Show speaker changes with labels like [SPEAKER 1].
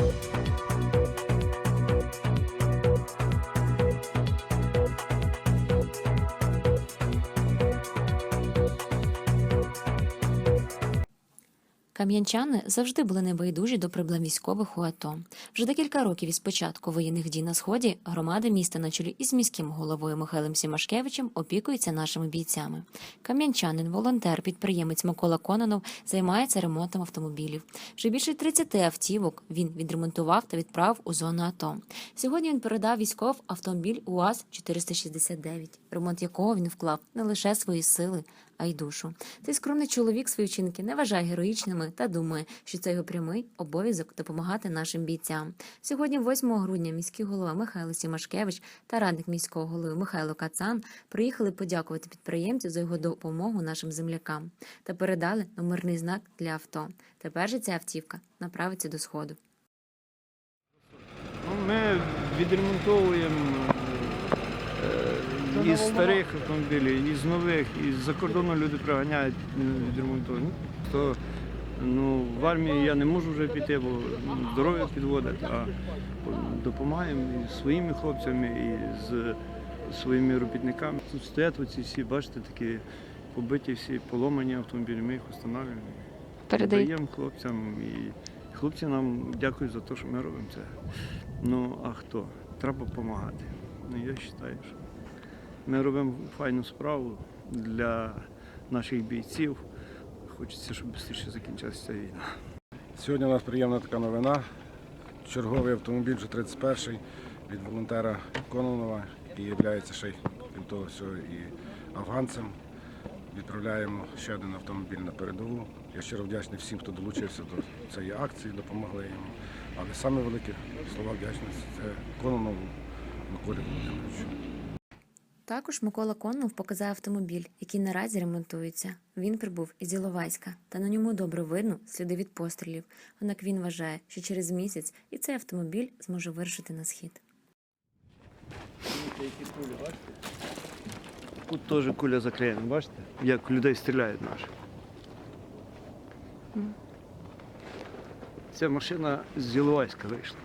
[SPEAKER 1] Thank you. Кам'янчани завжди були небайдужі до проблем військових у АТО. Вже декілька років із початку воєнних дій на сході громада міста на чолі із міським головою Михайлом Сімашкевичем опікується нашими бійцями. Кам'янчанин, волонтер, підприємець Микола Кононов займається ремонтом автомобілів. Вже більше 30 автівок він відремонтував та відправив у зону АТО. Сьогодні він передав військов автомобіль УАЗ 469, ремонт якого він вклав не лише свої сили, а й душу. Цей скромний чоловік свої вчинки не вважає героїчними та думає, що це його прямий обов'язок допомагати нашим бійцям. Сьогодні, 8 грудня, міський голова Михайло Сімашкевич та радник міського голови Михайло Кацан приїхали подякувати підприємцю за його допомогу нашим землякам та передали номерний знак для авто. Тепер же ця автівка направиться до сходу.
[SPEAKER 2] Ну, Ми відремонтовуємо із старих автомобілів, із нових, із за кордону люди приганяють, е, відремонтують. Ну, То, ну, в армії я не можу вже піти, бо здоров'я підводить, а допомагаємо і своїми хлопцями, і з своїми робітниками. Тут стоять оці всі, бачите, такі побиті всі поломані автомобілі, ми їх встановлюємо. Даємо хлопцям і хлопці нам дякують за те, що ми робимо це. Ну а хто? Треба допомагати. Ну я вважаю, що ми робимо файну справу для наших бійців. Хочеться, щоб швидше закінчилася ця війна.
[SPEAKER 3] Сьогодні у нас приємна така новина. Черговий автомобіль, вже 31-й від волонтера Кононова, який є ще й крім того всього і афганцем. Відправляємо ще один автомобіль на передову. Я щиро вдячний всім, хто долучився до цієї акції, допомогли йому. Але саме слова вдячності це Кононову Миколі Володимировичу.
[SPEAKER 1] Також Микола Коннов показав автомобіль, який наразі ремонтується. Він прибув із Іловайська, та на ньому добре видно сліди від пострілів. Однак він вважає, що через місяць і цей автомобіль зможе вирушити на схід.
[SPEAKER 2] Тут теж куля заклеєна, бачите? Як людей стріляють наші. Ця машина з Іловайська вийшла.